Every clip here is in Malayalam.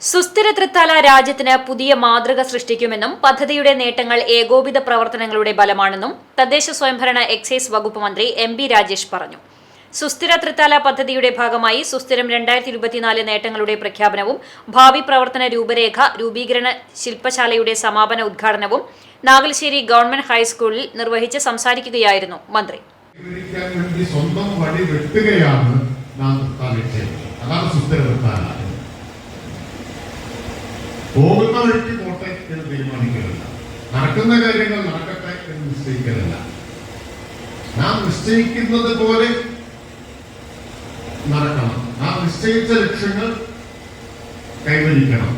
സുസ്ഥിര തൃത്താല രാജ്യത്തിന് പുതിയ മാതൃക സൃഷ്ടിക്കുമെന്നും പദ്ധതിയുടെ നേട്ടങ്ങൾ ഏകോപിത പ്രവർത്തനങ്ങളുടെ ബലമാണെന്നും തദ്ദേശ സ്വയംഭരണ എക്സൈസ് വകുപ്പ് മന്ത്രി എം ബി രാജേഷ് പറഞ്ഞു. സുസ്ഥിര തൃത്താല പദ്ധതിയുടെ ഭാഗമായി സുസ്ഥിരം രണ്ടായിരത്തി ഇരുപത്തിനാല് നേട്ടങ്ങളുടെ പ്രഖ്യാപനവും ഭാവി പ്രവർത്തന രൂപരേഖ രൂപീകരണ ശില്പശാലയുടെ സമാപന ഉദ്ഘാടനവും നാഗലശ്ശേരി ഗവൺമെന്റ് ഹൈസ്കൂളിൽ നിർവഹിച്ച് സംസാരിക്കുകയായിരുന്നു മന്ത്രി. സ്വന്തം വഴി വെട്ടുകയാണ് അതാണ് സുസ്ഥിര പോകുന്ന വഴിക്ക് പോട്ടെ എന്ന് തീരുമാനിക്കലല്ല നടക്കുന്ന കാര്യങ്ങൾ നടക്കട്ടെ എന്ന് നിശ്ചയിക്കലല്ല നാം നിശ്ചയിക്കുന്നത് പോലെ നടക്കണം. നാം നിശ്ചയിച്ച ലക്ഷ്യങ്ങൾ കൈവരിക്കണം.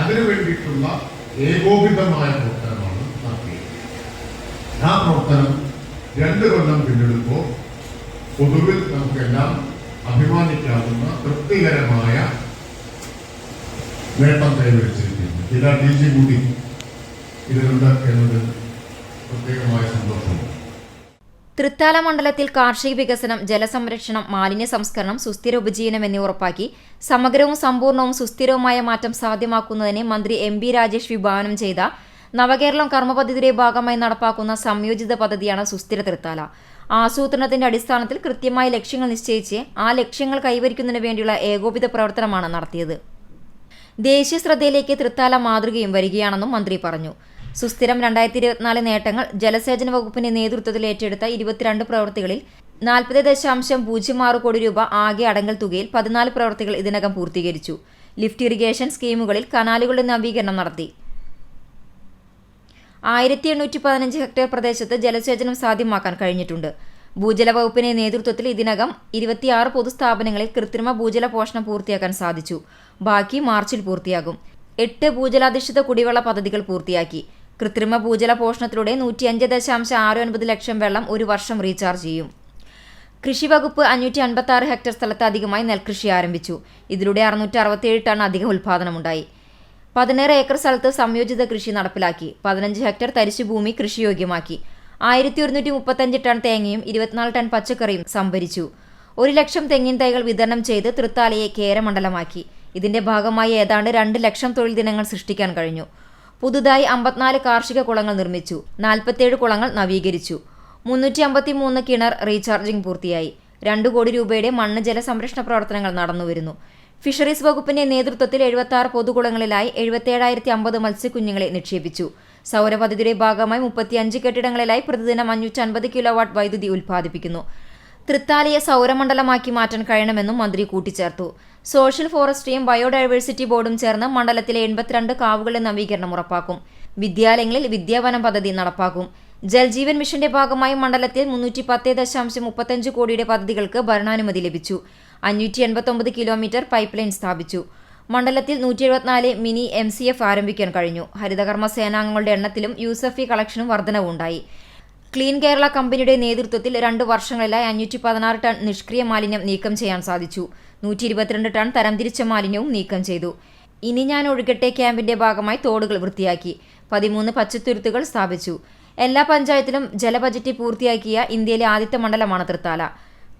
അതിനു വേണ്ടിയിട്ടുള്ള ഏകോപിതമായ പ്രവർത്തനമാണ് നടത്തിയത് ആ പ്രവർത്തനം രണ്ട് കൊല്ലം പിന്നിടുമ്പോൾ പൊതുവിൽ നമുക്കെല്ലാം അഭിമാനിക്കാവുന്ന തൃപ്തികരമായ നേട്ടം കൈവരിച്ചിരിക്കുന്നു ചില ഡി ജി കൂടി ഇതിലുണ്ട് എന്നത് പ്രത്യേകമായ സന്തോഷമാണ് തൃത്താല മണ്ഡലത്തിൽ കാർഷിക വികസനം ജലസംരക്ഷണം മാലിന്യ സംസ്കരണം സുസ്ഥിര ഉപജീവനം എന്നിവ ഉറപ്പാക്കി സമഗ്രവും സമ്പൂർണവും സുസ്ഥിരവുമായ മാറ്റം സാധ്യമാക്കുന്നതിന് മന്ത്രി എം ബി രാജേഷ് വിഭാവനം ചെയ്ത നവകേരളം കർമ്മപദ്ധതിയുടെ ഭാഗമായി നടപ്പാക്കുന്ന സംയോജിത പദ്ധതിയാണ് സുസ്ഥിര തൃത്താല. ആസൂത്രണത്തിന്റെ അടിസ്ഥാനത്തിൽ കൃത്യമായ ലക്ഷ്യങ്ങൾ നിശ്ചയിച്ച് ആ ലക്ഷ്യങ്ങൾ കൈവരിക്കുന്നതിന് വേണ്ടിയുള്ള ഏകോപിത പ്രവർത്തനമാണ് നടത്തിയത്. ദേശീയ ശ്രദ്ധയിലേക്ക് തൃത്താല മാതൃകയും വരികയാണെന്നും മന്ത്രി പറഞ്ഞു. സുസ്ഥിരം രണ്ടായിരത്തി ഇരുപത്തിനാല് നേട്ടങ്ങൾ ജലസേചന വകുപ്പിന്റെ നേതൃത്വത്തിൽ ഏറ്റെടുത്ത ഇരുപത്തിരണ്ട് പ്രവൃത്തികളിൽ നാൽപ്പത് ദശാംശം പൂജ്യം ആറ് കോടി രൂപ ആകെ അടങ്ങൽ തുകയിൽ പതിനാല് പ്രവൃത്തികൾ ഇതിനകം പൂർത്തീകരിച്ചു. ലിഫ്റ്റ് ഇറിഗേഷൻ സ്കീമുകളിൽ കനാലുകളുടെ നവീകരണം നടത്തി. ആയിരത്തി എണ്ണൂറ്റി പതിനഞ്ച് ഹെക്ടർ പ്രദേശത്ത് ജലസേചനം സാധ്യമാക്കാൻ കഴിഞ്ഞിട്ടുണ്ട്. ഭൂജല വകുപ്പിന്റെ നേതൃത്വത്തിൽ ഇതിനകം ഇരുപത്തിയാറ് പൊതുസ്ഥാപനങ്ങളിൽ കൃത്രിമ ഭൂജല പോഷണം പൂർത്തിയാക്കാൻ സാധിച്ചു. ബാക്കി മാർച്ചിൽ പൂർത്തിയാകും. എട്ട് ഭൂജലാധിഷ്ഠിത കുടിവെള്ള പദ്ധതികൾ പൂർത്തിയാക്കി. കൃത്രിമ ഭൂജല പോഷണത്തിലൂടെ നൂറ്റിയഞ്ച് ദശാംശം ആറ് ഒൻപത് ലക്ഷം വെള്ളം ഒരു വർഷം റീചാർജ് ചെയ്യും. കൃഷി വകുപ്പ് അഞ്ഞൂറ്റി അൻപത്തി ആറ് ഹെക്ടർ സ്ഥലത്ത് അധികമായി നെൽകൃഷി ആരംഭിച്ചു. ഇതിലൂടെ അറുന്നൂറ്റി അറുപത്തിയേഴ് ടൺ അധിക ഉൽപാദനമുണ്ടായി. പതിനേഴ് ഏക്കർ സ്ഥലത്ത് സംയോജിത കൃഷി നടപ്പിലാക്കി. പതിനഞ്ച് ഹെക്ടർ തരിശുഭൂമി കൃഷിയോഗ്യമാക്കി. ആയിരത്തി ഒരുന്നൂറ്റി മുപ്പത്തഞ്ച് ടൺ തേങ്ങയും ഇരുപത്തിനാല് ടൺ പച്ചക്കറിയും സംഭരിച്ചു. ഒരു ലക്ഷം തെങ്ങിൻ തൈകൾ വിതരണം ചെയ്ത് തൃത്താലയെ കേരമണ്ഡലമാക്കി. ഇതിന്റെ ഭാഗമായി ഏതാണ്ട് രണ്ട് ലക്ഷം തൊഴിൽ ദിനങ്ങൾ സൃഷ്ടിക്കാൻ കഴിഞ്ഞു. പുതുതായി അമ്പത്തിനാല് കാർഷിക കുളങ്ങൾ നിർമ്മിച്ചു. നാൽപ്പത്തിയേഴ് കുളങ്ങൾ നവീകരിച്ചു. മുന്നൂറ്റി അമ്പത്തി മൂന്ന് കിണർ റീചാർജിംഗ് പൂർത്തിയായി. രണ്ടു കോടി രൂപയുടെ മണ്ണ് ജല സംരക്ഷണ പ്രവർത്തനങ്ങൾ നടന്നുവരുന്നു. ഫിഷറീസ് വകുപ്പിന്റെ നേതൃത്വത്തിൽ എഴുപത്തി ആറ് പൊതുകുളങ്ങളിലായി എഴുപത്തിയേഴായിരത്തി അമ്പത് മത്സ്യക്കുഞ്ഞുങ്ങളെ നിക്ഷേപിച്ചു. സൗരപദ്ധതിയുടെ ഭാഗമായി മുപ്പത്തിയഞ്ച് കെട്ടിടങ്ങളിലായി പ്രതിദിനം അഞ്ഞൂറ്റി അൻപത് കിലോ വാട്ട് വൈദ്യുതി ഉൽപ്പാദിപ്പിക്കുന്നു. തൃത്താലയെ സൗരമണ്ഡലമാക്കി മാറ്റാൻ കഴിയണമെന്നും മന്ത്രി കൂട്ടിച്ചേർത്തു. സോഷ്യൽ ഫോറസ്ട്രിയും ബയോഡൈവേഴ്സിറ്റി ബോർഡും ചേർന്ന് മണ്ഡലത്തിലെ എൺപത്തിരണ്ട് കാവുകളുടെ നവീകരണം ഉറപ്പാക്കും. വിദ്യാലയങ്ങളിൽ വിദ്യാവനം പദ്ധതി നടപ്പാക്കും. ജൽജീവൻ മിഷന്റെ ഭാഗമായി മണ്ഡലത്തിൽ മുന്നൂറ്റി പത്ത് ദശാംശം മുപ്പത്തഞ്ച് കോടിയുടെ പദ്ധതികൾക്ക് ഭരണാനുമതി ലഭിച്ചു. അഞ്ഞൂറ്റി എൺപത്തൊമ്പത് കിലോമീറ്റർ പൈപ്പ് ലൈൻ സ്ഥാപിച്ചു. മണ്ഡലത്തിൽ നൂറ്റി എഴുപത്തിനാല് മിനി എം സി എഫ് ആരംഭിക്കാൻ കഴിഞ്ഞു. ഹരിതകർമ്മ സേനാംഗങ്ങളുടെ എണ്ണത്തിലും യൂസഫി കളക്ഷനും വർധനവുണ്ടായി. ക്ലീൻ കേരള കമ്പനിയുടെ നേതൃത്വത്തിൽ രണ്ട് വർഷങ്ങളിലായി അഞ്ഞൂറ്റി പതിനാറ് ടൺ നിഷ്ക്രിയ മാലിന്യം നീക്കം ചെയ്യാൻ സാധിച്ചു. നൂറ്റി ഇരുപത്തിരണ്ട് ടൺ തരംതിരിച്ച മാലിന്യവും നീക്കം ചെയ്തു. ഇനി ഞാൻ ഒഴുകട്ടെ ക്യാമ്പിന്റെ ഭാഗമായി തോടുകൾ വൃത്തിയാക്കി. പതിമൂന്ന് പച്ചത്തുരുത്തുകൾ സ്ഥാപിച്ചു. എല്ലാ പഞ്ചായത്തിലും ജലബജറ്റ് പൂർത്തിയാക്കിയ ഇന്ത്യയിലെ ആദ്യത്തെ മണ്ഡലമാണ് തൃത്താല.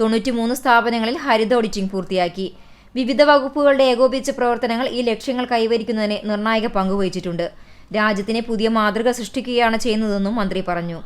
തൊണ്ണൂറ്റിമൂന്ന് സ്ഥാപനങ്ങളിൽ ഹരിത ഓഡിറ്റിംഗ് പൂർത്തിയാക്കി. വിവിധ വകുപ്പുകളുടെ ഏകോപിച്ച പ്രവർത്തനങ്ങൾ ഈ ലക്ഷ്യങ്ങൾ കൈവരിക്കുന്നതിന് നിർണായക പങ്കുവഹിച്ചിട്ടുണ്ട് രാജ്യത്തിന് പുതിയ മാതൃക സൃഷ്ടിക്കുകയാണ് ചെയ്യുന്നതെന്നും മന്ത്രി പറഞ്ഞു.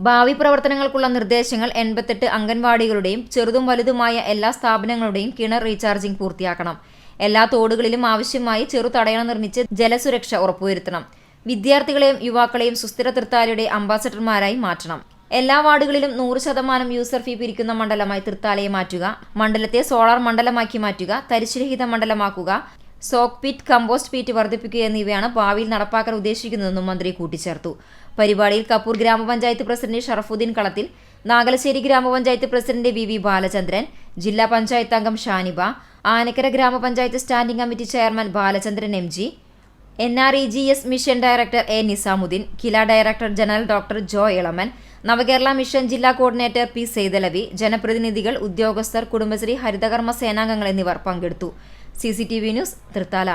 ഭാവി പ്രവർത്തനങ്ങൾക്കുള്ള നിർദ്ദേശങ്ങൾ എൺപത്തെട്ട് അംഗൻവാടികളുടെയും ചെറുതും വലുതുമായ എല്ലാ സ്ഥാപനങ്ങളുടെയും കിണർ റീചാർജിംഗ് പൂർത്തിയാക്കണം. എല്ലാ തോടുകളിലും ആവശ്യമായി ചെറു തടയണ നിർമ്മിച്ച് ജലസുരക്ഷ ഉറപ്പുവരുത്തണം. വിദ്യാർത്ഥികളെയും യുവാക്കളെയും സുസ്ഥിര തൃത്താലയുടെ അംബാസഡർമാരായി മാറ്റണം. എല്ലാ വാർഡുകളിലും നൂറ് ശതമാനം യൂസർ ഫീ പിരിക്കുന്ന മണ്ഡലമായി തൃത്താലയെ മാറ്റുക മണ്ഡലത്തെ സോളാർ മണ്ഡലമാക്കി മാറ്റുക തരിശുരഹിത മണ്ഡലമാക്കുക സോക്ക് പിറ്റ് കമ്പോസ്റ്റ് പിറ്റ് വർദ്ധിപ്പിക്കുക എന്നിവയാണ് ഭാവിയിൽ നടപ്പാക്കാൻ ഉദ്ദേശിക്കുന്നതെന്നും മന്ത്രി കൂട്ടിച്ചേർത്തു. പരിപാടിയിൽ കപ്പൂർ ഗ്രാമപഞ്ചായത്ത് പ്രസിഡന്റ് ഷറഫുദ്ദീൻ കളത്തിൽ നാഗലശ്ശേരി ഗ്രാമപഞ്ചായത്ത് പ്രസിഡന്റ് വി വി ബാലചന്ദ്രൻ ജില്ലാ പഞ്ചായത്ത് അംഗം ഷാനിബ ആനക്കര ഗ്രാമപഞ്ചായത്ത് standing committee chairman Balachandran M G N R E G S mission director A Nizamuddin KILA director general doctor Joy Elamon Navakerala mission ജില്ലാ കോർഡിനേറ്റർ പി സെയ്തലവി ജനപ്രതിനിധികൾ ഉദ്യോഗസ്ഥർ കുടുംബശ്രീ ഹരിതകർമ്മ സേനാംഗങ്ങൾ എന്നിവർ പങ്കെടുത്തു. C news Thrithala.